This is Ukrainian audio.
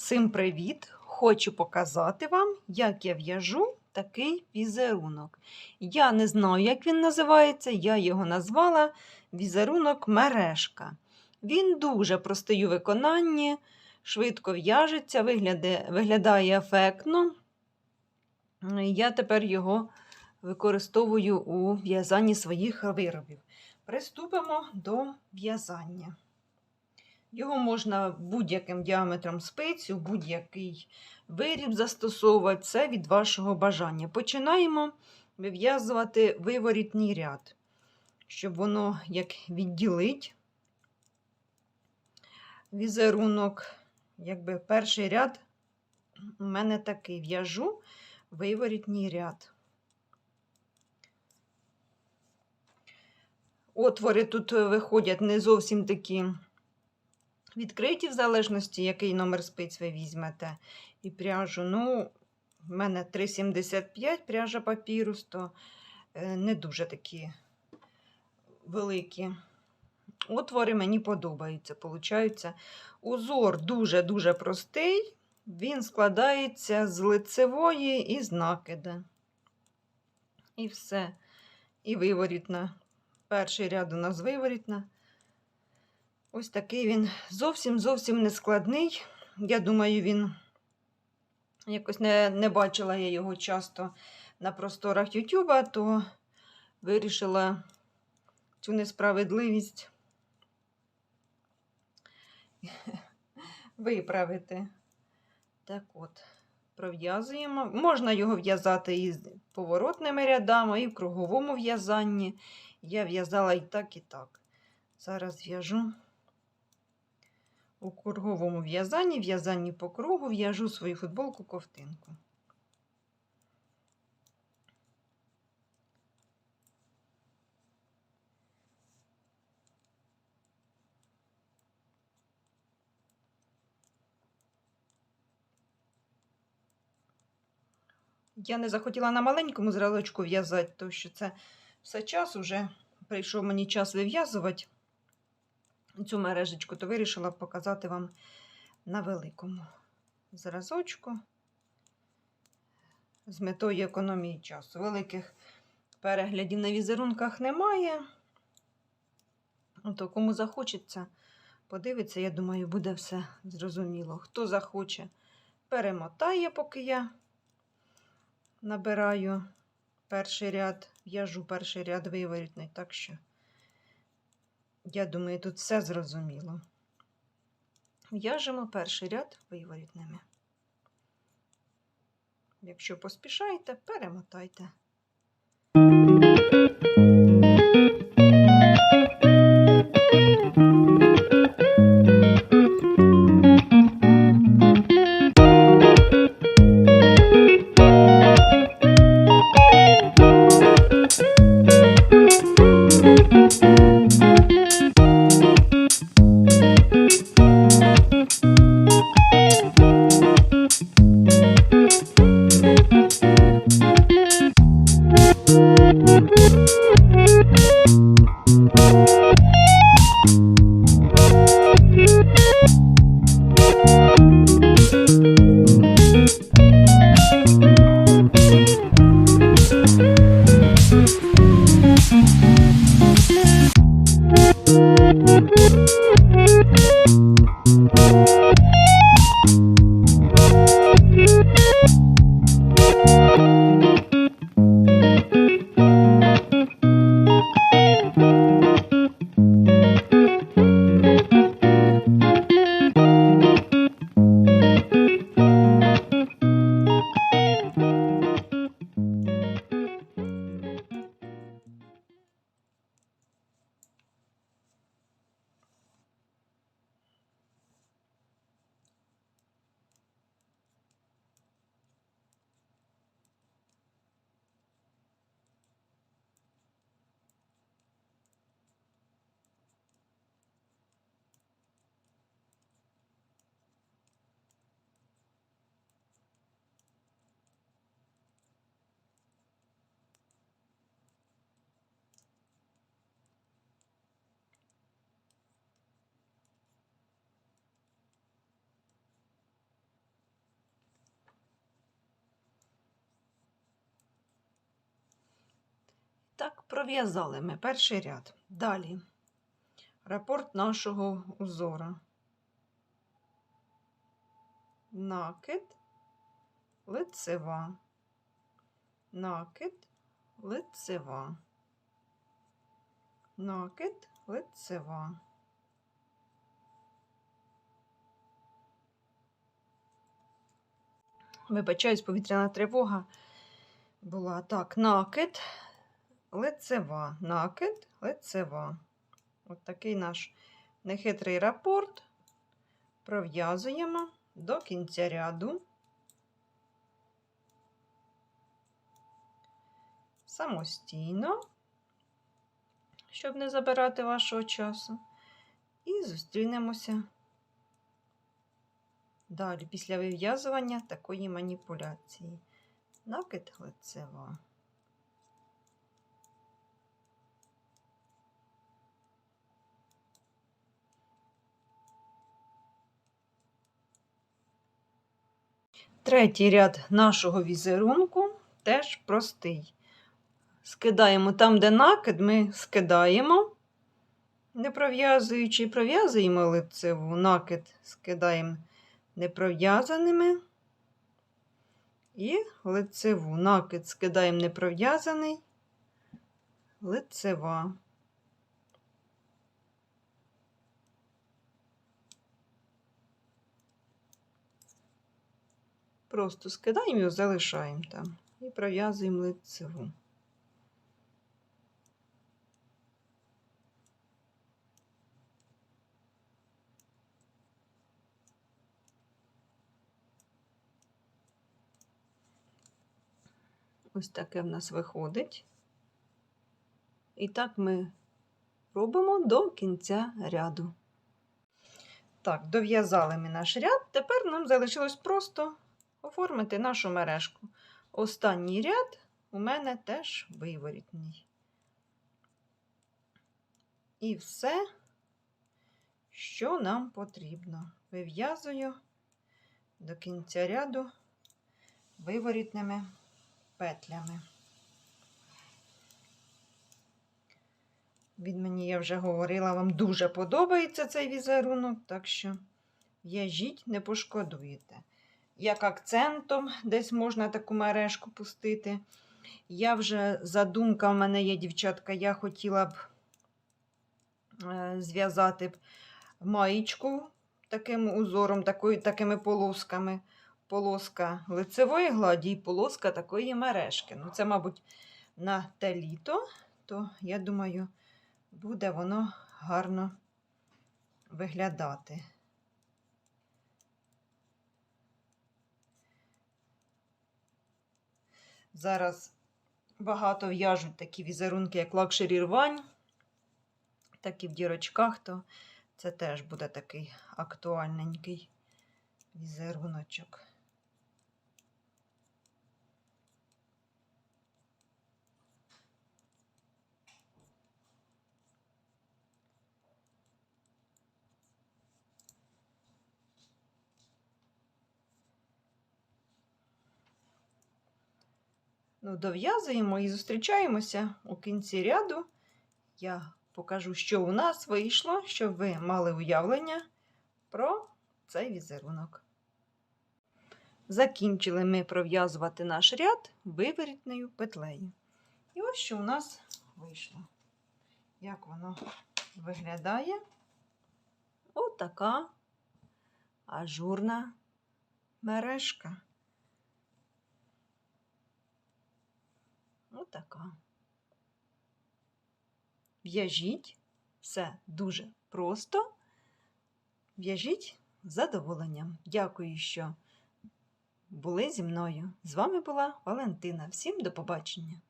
Всім привіт! Хочу показати вам, як я в'яжу такий візерунок. Я не знаю, як він називається, я його назвала візерунок мережка. Він дуже простий у виконанні, швидко в'яжеться, виглядає, ефектно. Я тепер його використовую у в'язанні своїх виробів. Приступимо до в'язання. Його можна будь-яким діаметром спиць, у будь-який виріб застосовувати, це від вашого бажання. Починаємо вив'язувати виворітній ряд, щоб воно як відділить візерунок. Якби перший ряд у мене такий в'яжу виворітній ряд. Отвори тут виходять не зовсім такі відкриті, в залежності, який номер спиць ви візьмете. І пряжу. Ну, в мене 3,75 пряжа папірус, то е, не дуже такі великі. Отвори мені подобаються. Получаються. Узор дуже-дуже простий. Він складається з лицевої і з накида. І все. І виворітна. Перший ряд у нас виворітна. Ось такий він зовсім зовсім не складний. Я думаю, він якось не, не бачила я його часто на просторах Ютуба, то вирішила цю несправедливість виправити. Так от, пров'язуємо. Можна його в'язати і з поворотними рядами, і в круговому в'язанні. Я в'язала і так, і так. Зараз в'яжу у круговому в'язанні, в'язанні по кругу, в'яжу свою футболку ковтинку. Я не захотіла на маленькому зразочку в'язати, тому що це все час уже прийшов мені час вив'язувати цю мережечку, то вирішила показати вам на великому зразочку з метою економії часу. Великих переглядів на візерунках немає. То кому захочеться, подивиться, я думаю, буде все зрозуміло. Хто захоче, перемотає, поки я набираю перший ряд, в'яжу перший ряд виворітний, так що. Я думаю, тут все зрозуміло. В'яжемо перший ряд виворітними. Якщо поспішаєте, перемотайте. Пров'язали ми перший ряд. Далі. Рапорт нашого узора. Накид, лицева, накид, лицева, накид, лицева. Вибачаюсь, повітряна тривога. Була. Так, накид, лицева, накид, лицева. От такий наш нехитрий рапорт. Пров'язуємо до кінця ряду. Самостійно, щоб не забирати вашого часу. І зустрінемося далі після вив'язування такої маніпуляції. Накид лицева. Третій ряд нашого візерунку теж простий. Скидаємо там, де накид, ми скидаємо, не пров'язуючи, пров'язуємо лицеву, накид скидаємо непров'язаними. І лицеву. Накид скидаємо непров'язаний, лицева. Просто скидаємо і залишаємо там. І пров'язуємо лицеву. Ось таке в нас виходить. І так ми робимо до кінця ряду. Так, дов'язали ми наш ряд. Тепер нам залишилось просто оформити нашу мережку. Останній ряд у мене теж виворітний. І все, що нам потрібно. Вив'язую до кінця ряду виворітними петлями. Він мені, я вже говорила, вам дуже подобається цей візерунок, так що в'яжіть, не пошкодуєте. Як акцентом десь можна таку мережку пустити. Я вже задумка в мене є, дівчатка, я хотіла б е, зв'язати маєчку таким узором, такими полосками полоска лицевої гладі і полоска такої мережки. Ну, це, мабуть, на те літо, то, я думаю, буде воно гарно виглядати. Зараз багато в'яжуть такі візерунки, як лакшері рвань, так і в дірочках, то це теж буде такий актуальненький візеруночок. Ну, дов'язуємо і зустрічаємося у кінці ряду. Я покажу, що у нас вийшло, щоб ви мали уявлення про цей візерунок. Закінчили ми пров'язувати наш ряд виворітною петлею. І ось що у нас вийшло. Як воно виглядає? Отака ажурна мережка. Отака. В'яжіть все дуже просто. В'яжіть з задоволенням. Дякую, що були зі мною. З вами була Валентина. Всім до побачення!